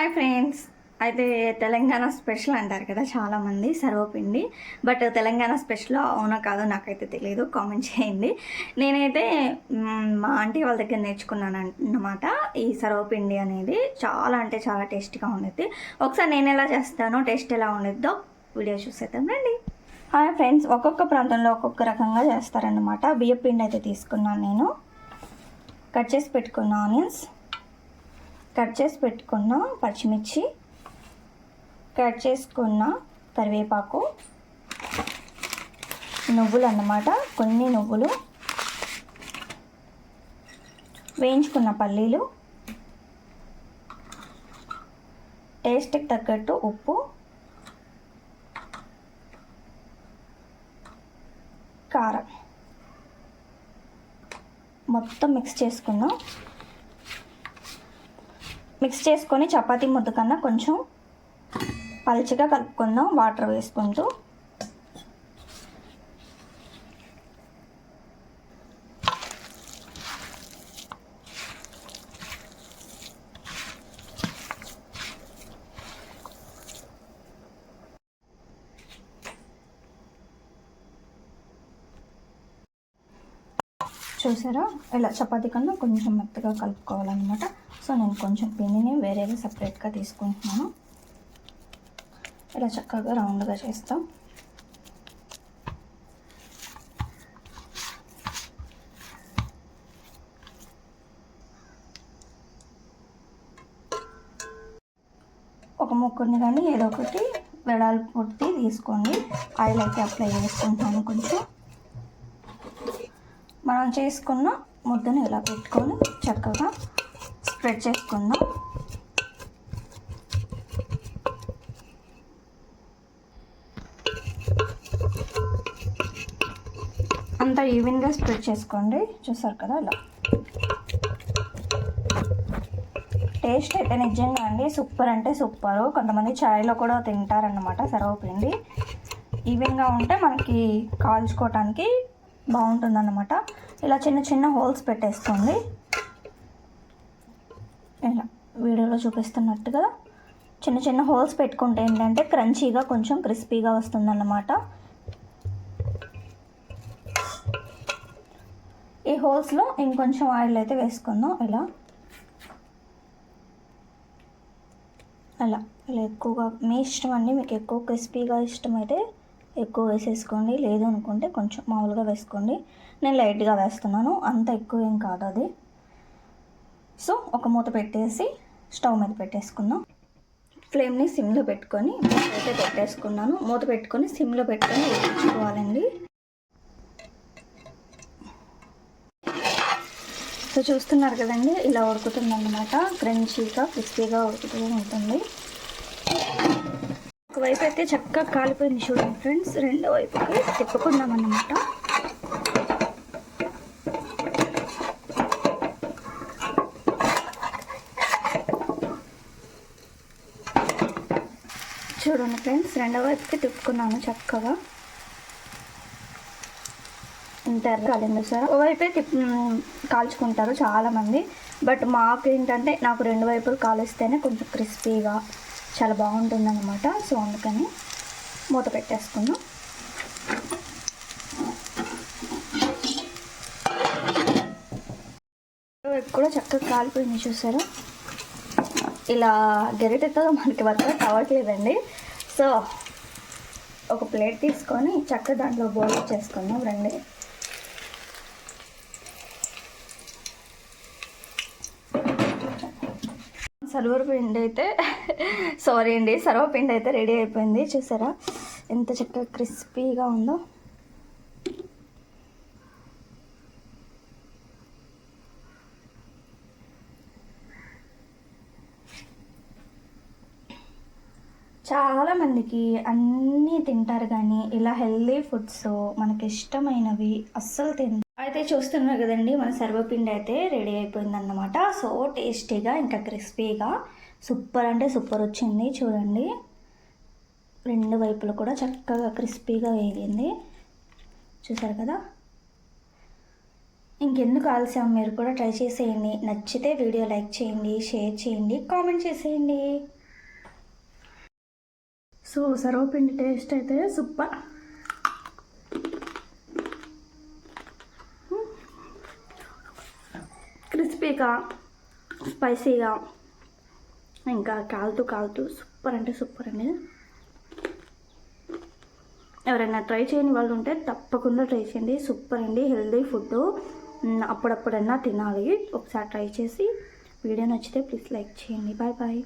Hi friends అయితే Telangana special అంటారు కదా చాలామంది సర్వపిండి. బట్ తెలంగాణ స్పెషల్ అవునా కాదో నాకైతే తెలియదు కామెంట్ చేయండి. నేనైతే మా ఆంటీ వాళ్ళ దగ్గర నేర్చుకున్నాను అన్నమాట ఈ సర్వపిండి అనేది చాలా అంటే చాలా టేస్టీగా ఉండేది ఒకసారి నేను ఎలా చేస్తానో టేస్ట్ ఎలా ఉండేదో వీడియో చూసేద్దాం రండి. హాయ్ ఫ్రెండ్స్ ఒక్కొక్క ప్రాంతంలో ఒక్కొక్క రకంగా చేస్తారనమాట బియ్య పిండి అయితే తీసుకున్నాను నేను. కట్ చేసి పెట్టుకున్న ఆనియన్స్. కట్ చేసి పెట్టుకున్న పచ్చిమిర్చి కట్ చేసుకున్న కరివేపాకు నువ్వులు అన్నమాట కొన్ని నువ్వులు వేయించుకున్న పల్లీలు టేస్ట్కి తగ్గట్టు ఉప్పు కారం. మొత్తం మిక్స్ చేసుకుందాం మిక్స్ చేసుకొని చపాతీ ముద్ద కన్నా కొంచెం పలుచగా కలుపుకుందాం వాటర్ వేసుకుంటూ. చూసారా? ఇలా చపాతీ కన్నా కొంచెం మెత్తగా కలుపుకోవాలన్నమాట. సో నేను కొంచెం పిండిని వేరేగా సపరేట్గా తీసుకుంటున్నాను. ఇలా చక్కగా రౌండ్గా చేస్తాం. ఒక ముక్కుని కానీ ఏదో ఒకటి వెడాలు పుట్టి తీసుకోండి. ఆయిల్ అయితే అప్లై చేసుకుంటాను కొంచెం. మనం చేసుకున్న ముద్దను ఇలా పెట్టుకొని చక్కగా స్ప్రెడ్ చేసుకుందాం. అంతా ఈవెన్గా స్ప్రెడ్ చేసుకోండి. చూసారు కదా ఇలా టేస్ట్ అయితే నిజంగా అండి సూపర్ అంటే సూపర్. కొంతమంది చాయ్లో కూడా తింటారన్నమాట సర్వపిండి. ఈవెన్గా ఉంటే మనకి కాల్చుకోవటానికి బాగుంటుందన్నమాట. ఇలా చిన్న చిన్న హోల్స్ పెట్టేసుకోండి. ఇలా వీడియోలో చూపిస్తున్నట్టుగా చిన్న చిన్న హోల్స్ పెట్టుకుంటే ఏంటంటే క్రంచీగా కొంచెం క్రిస్పీగా వస్తుందన్నమాట. ఈ హోల్స్లో ఇంకొంచెం ఆయిల్ అయితే వేసుకుందాం. ఇలా. అలా. ఇలా ఎక్కువగా మీ ఇష్టం అండి మీకు ఎక్కువ క్రిస్పీగా ఇష్టమైతే ఎక్కువ వేసేసుకోండి. లేదు అనుకుంటే కొంచెం మామూలుగా వేసుకోండి. నేను లైట్గా వేస్తున్నాను. అంత ఎక్కువ ఏం కాదు అది. సో ఒక మూత పెట్టేసి స్టవ్ మీద పెట్టేసుకుందాం. ఫ్లేమ్ని సిమ్లో పెట్టుకొని అయితే పెట్టేసుకున్నాను. మూత పెట్టుకొని సిమ్లో పెట్టుకొని ఉడికించుకోవాలండి సో చూస్తున్నారు కదండి ఇలా ఉడుకుతుందన్నమాట. క్రంచీగా క్రిస్పీగా ఉడుకుతూ ఉంటుంది. ఒకవైపు అయితే చక్కగా కాలిపోయింది చూడండి ఫ్రెండ్స్. రెండో వైపుకి తిప్పుకుందాం అన్నమాట చూడండి ఫ్రెండ్స్ రెండవ వైపుకి తిప్పుకున్నాను చక్కగా. ఉంటారు కాలింది సార్. ఒకవైపే తిప్ కాల్చుకుంటారు చాలామంది. బట్ మాకు ఏంటంటే నాకు రెండు వైపులు కాలిస్తేనే కొంచెం క్రిస్పీగా చాలా బాగుంటుంది అనమాట సో అందుకని మూత పెట్టేసుకుందాం వైపు కూడా చక్కగా కాలిపోయింది చూసారా? ఇలా గెరిటెతో మనకి వర్కౌట్ అవ్వట్లేదండి. సో ఒక ప్లేట్ తీసుకొని చక్కగా దాంట్లో బోల్ చేసుకుందాం రండి. సర్వపిండి అయితే సారీ అండి సర్వపిండి అయితే రెడీ అయిపోయింది. చూసారా? ఎంత చక్కగా క్రిస్పీగా ఉందో. చాలా మందికి అన్నీ తింటారు కానీ ఇలా హెల్దీ ఫుడ్స్ మనకి ఇష్టమైనవి అస్సలు తింటారు అయితే చూస్తున్నారు కదండి మన సర్వపిండి అయితే రెడీ అయిపోయిందన్నమాట. సో టేస్టీగా ఇంకా క్రిస్పీగా సూపర్ అంటే సూపర్ వచ్చింది చూడండి. రెండు వైపులు కూడా చక్కగా క్రిస్పీగా వేగింది. చూసారు కదా? ఇంకెందుకు ఆలస్యం? మీరు కూడా ట్రై చేసేయండి. నచ్చితే వీడియో లైక్ చేయండి షేర్ చేయండి కామెంట్ చేసేయండి. సో సర్వపిండి టేస్ట్ అయితే సూపర్. క్రిస్పీగా స్పైసీగా ఇంకా కాలుతూ కాలుతూ సూపర్ అంటే సూపర్ అండి. ఎవరైనా ట్రై చేయని వాళ్ళు ఉంటే తప్పకుండా ట్రై చేయండి. సూపర్ అండి హెల్దీ ఫుడ్ అప్పుడప్పుడన్నా తినాలి. ఒకసారి ట్రై చేసి వీడియో నచ్చితే ప్లీజ్ లైక్ చేయండి. Bye bye.